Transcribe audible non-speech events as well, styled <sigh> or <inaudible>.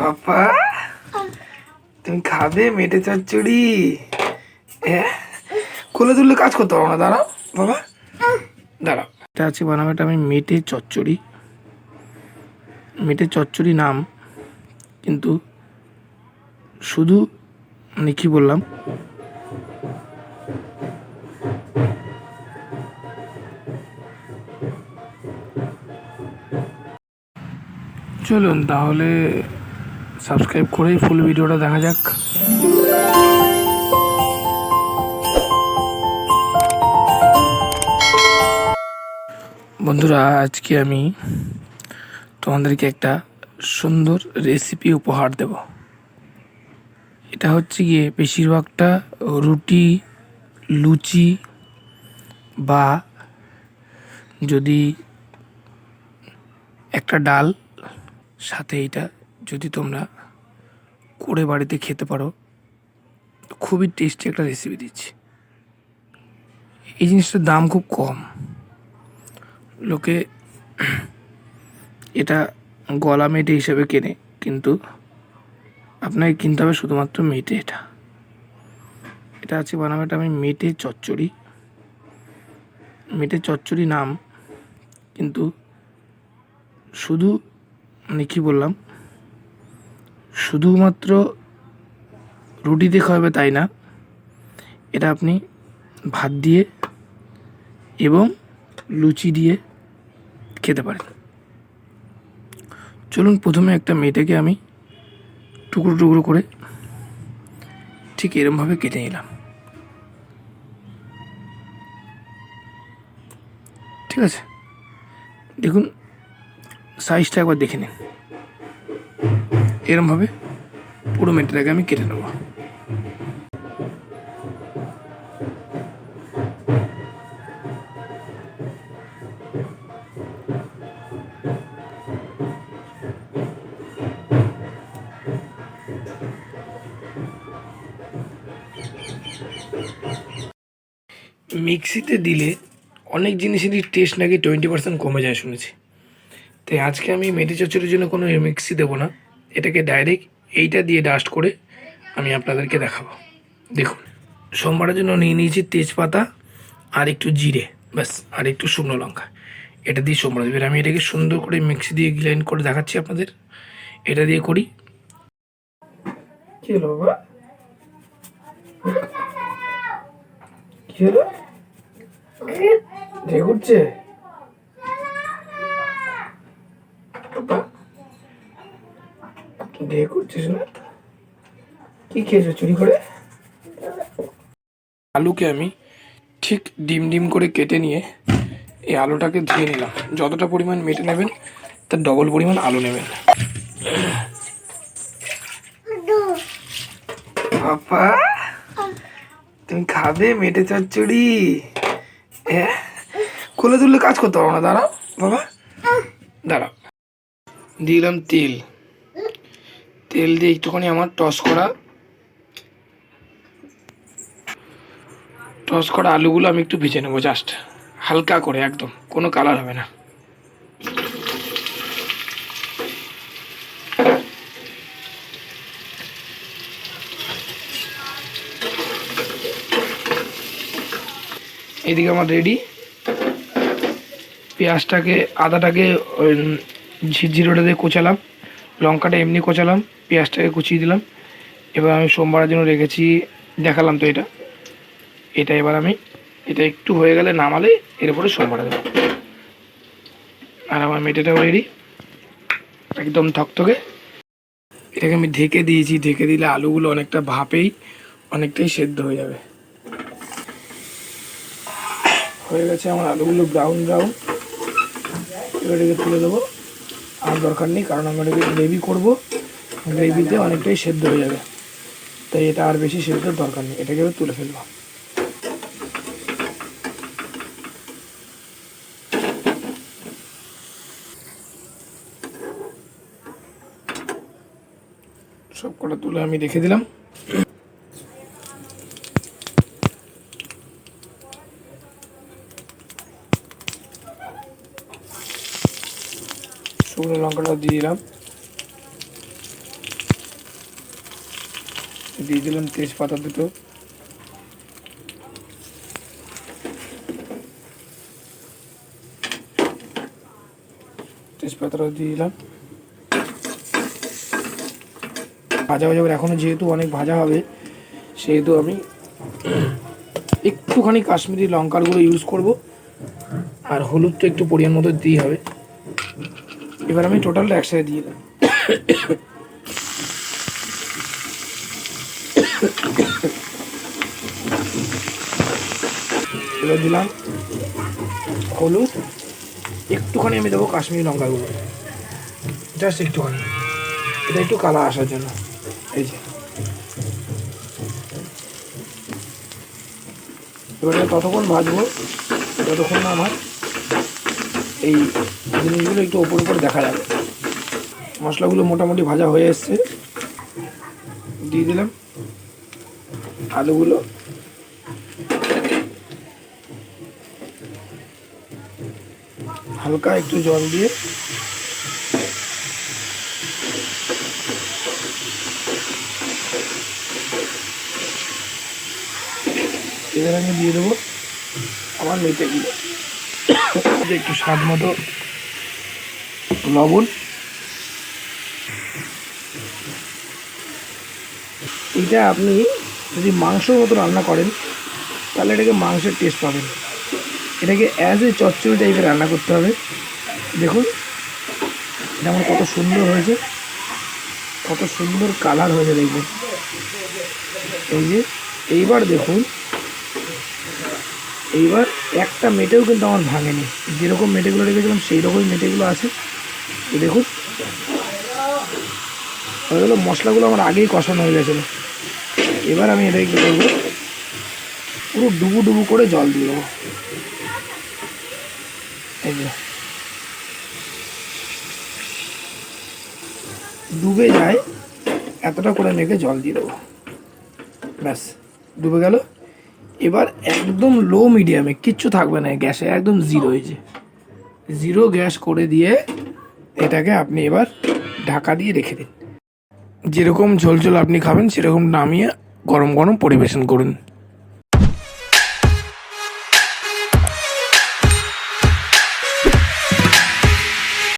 বাবা তুমি খাবে মেটে চচ্চড়ি? হ্যাঁ? খুলে তুললে কাজ করতে পারো না, দাঁড়াও, বাবা। দাঁড়াও। এটা আছে বানাবো এটা আমি মেটে চচ্চড়ি। মেটে চচ্চড়ি নাম, কিন্তু শুধু মানে কি বললাম? চলুন তাহলে সাবস্ক্রাইব করেই ফুল ভিডিওটা দেখা যাক। বন্ধুরা, আজকে আমি তোমাদেরকে একটা সুন্দর রেসিপি উপহার দেব। এটা হচ্ছে গিয়ে বেশিরভাগটা রুটি, লুচি বা যদি একটা ডাল সাথে এটা যদি তোমরা করে বাড়িতে খেতে পারো, খুবই টেস্টি একটা রেসিপি দিচ্ছি। এই জিনিসটার দাম খুব কম। লোকে এটা গলা মেটে হিসেবে কেনে, কিন্তু আপনাকে কিনতে হবে শুধুমাত্র মেটে এটা। এটা আছে বানাবো এটা আমি মেটে চচ্চড়ি। মেটে চচ্চড়ি নাম, কিন্তু শুধু মানে কী বললাম? শুধুমাত্র রুটি দিয়ে খাওয়াবে তাই না? এটা আপনি ভাত দিয়ে এবং লুচি দিয়ে খেতে পারেন। চলুন প্রথমে একটা মেয়েটাকে আমি টুকরো টুকরো করে ঠিক এরমভাবে কেটে নিলাম। ঠিক আছে? দেখুন সাইজটা একবার দেখে নিন। এরমভাবে পুরো মেটেটাকে আমি কেটে নেব। মিক্সিতে দিলে অনেক জিনিসেরই টেস্ট নাকি টোয়েন্টি পার্সেন্ট কমে যায় শুনেছি। তাই আজকে আমি মেথি চচ্চড়ির জন্য কোনো মিক্সি দেবো না। এটাকে ডাইরেক্ট এইটা দিয়ে ডাস্ট করে আমি আপনাদেরকে দেখাবো। দেখুন, সোমবারের জন্য নিয়ে নিয়েছি তেজপাতা আর একটু জিরে, ব্যাস, আর একটু শুকনো লঙ্কা। এটা দিয়ে সোমবার এবার আমি এটাকে সুন্দর করে মিক্সি দিয়ে গ্রাইন্ড করে দেখাচ্ছি আপনাদের। এটা দিয়ে করি। কি হলো কি হলো? ঢেক উঠছিস না? কি খেয়েছো চুরি করে? আলুকে আমি ঠিক ডিম ডিম করে কেটে নিয়ে এই আলুটাকে ধুয়ে নিলাম। যতটা পরিমাণ মেটে নেবেন তার ডবল পরিমাণ আলু নেবেন। বাবা তুমি খাবে মেটে চচ্চড়ি। হ্যাঁ? খুলে তুললে কাজ করতে পারো না দাঁড়াও বাবা। দাঁড়াও। দিলাম তেল। তেল দিয়ে একটুখানি আমার টস করা। টস করা আলুগুলো আমি একটু ভেজে নেব জাস্ট হালকা করে একদম, কোনো কালার হবে না। এদিকে আমার রেডি পেঁয়াজটাকে, আদাটাকে ঝিরঝিরোটা দিয়ে কোচালাম। লঙ্কাটা এমনি কোচালাম, পেঁয়াজটাকে কুচিয়ে দিলাম। এবার আমি সোমবারের জন্য রেখেছি, দেখালাম তো এটা। এটা এবার আমি, এটা একটু হয়ে গেলে নামালে এরপরে সোমবারে দেবো। আর আমার মেটেটাও রেডি একদম থকথকে। এটাকে আমি ঢেকে দিয়েছি, ঢেকে দিলে আলুগুলো অনেকটা ভাপেই, অনেকটাই সেদ্ধ হয়ে যাবে। হয়ে গেছে আমার আলুগুলো ব্রাউন ব্রাউন এবার এটাকে তুলে দেবো। আর দরকার নেই, কারণ আমরা এটাকে গ্রেভি করব গ্রেভিতে অনেকটাই সেদ্ধ হয়ে যাবে। তাই এটা আর বেশি সেদ্ধর দরকার নেই, এটাকে এবার তুলে ফেলব। সব কটা তুলে আমি রেখে দিলাম শুকনো লঙ্কাটা দিয়ে দিলাম। দিয়ে দিলাম তেজপাতা দুটো। তেজপাতাটা দিয়ে দিলাম। ভাজা ভাজা করে এখনও যেহেতু অনেক ভাজা হবে, সেহেতু আমি একটুখানি কাশ্মীরি লঙ্কার ইউজ করব। আর হলুদ তো একটু পরিমাণ মতো দিতেই হবে। এবার আমি টোটালটা একসাথে দিয়ে দিলাম এবার দিলাম হলুদ। একটুখানি আমি দেবো কাশ্মীরি লঙ্কার গুঁড়ো। জাস্ট একটুখানি। এটা একটু কালার আসার জন্য। এই যে। এবার ততক্ষণ ভাজবো, যতক্ষণ না আমার এই জিনিসগুলো একটু ওপর উপর দেখা যাবে। মশলাগুলো মোটামুটি ভাজা হয়ে এসছে। দিয়ে দিলাম আলুগুলো। হালকা একটু জল দিয়ে এবার আমি দিয়ে দেবো আমার মেথেগুলো <coughs> একটু স্বাদ মতো লবণ। এটা আপনি যদি মাংসর মতো রান্না করেন, তাহলে এটাকে মাংসের টেস্ট পাবেন। এটাকে অ্যাজ এ চচ্চড়ি টাইপের রান্না করতে হবে। দেখুন, এটা কত সুন্দর হয়েছে। কত সুন্দর কালার হয়েছে দেখবেন এই যে, এইবার দেখুন, এইবার একটা মেটেও কিন্তু আমার ভাঙেনি। যেরকম মেটেগুলো রেখেছিলাম, সেই রকমই মেটেগুলো আছে। দেখুন। ওইগুলো মশলাগুলো আমার আগেই কষানো হয়ে গেছিল। এবার আমি এটাকে কী করব? পুরো ডুবু ডুবু করে জল দিয়ে দেবো। এই যে। ডুবে যায়, এতটা করে মেখে জল দিয়ে দেবো। ব্যাস, ডুবে গেল। এবার একদম লো মিডিয়ামে কিচ্ছু থাকবে না গ্যাসে, একদম জিরো হয়েছে জিরো গ্যাস করে দিয়ে এটাকে আপনি এবার ঢাকা দিয়ে রেখে দিন। যেরকম ঝোল ঝোল আপনি খাবেন, সেরকম নামিয়ে গরম গরম পরিবেশন করুন।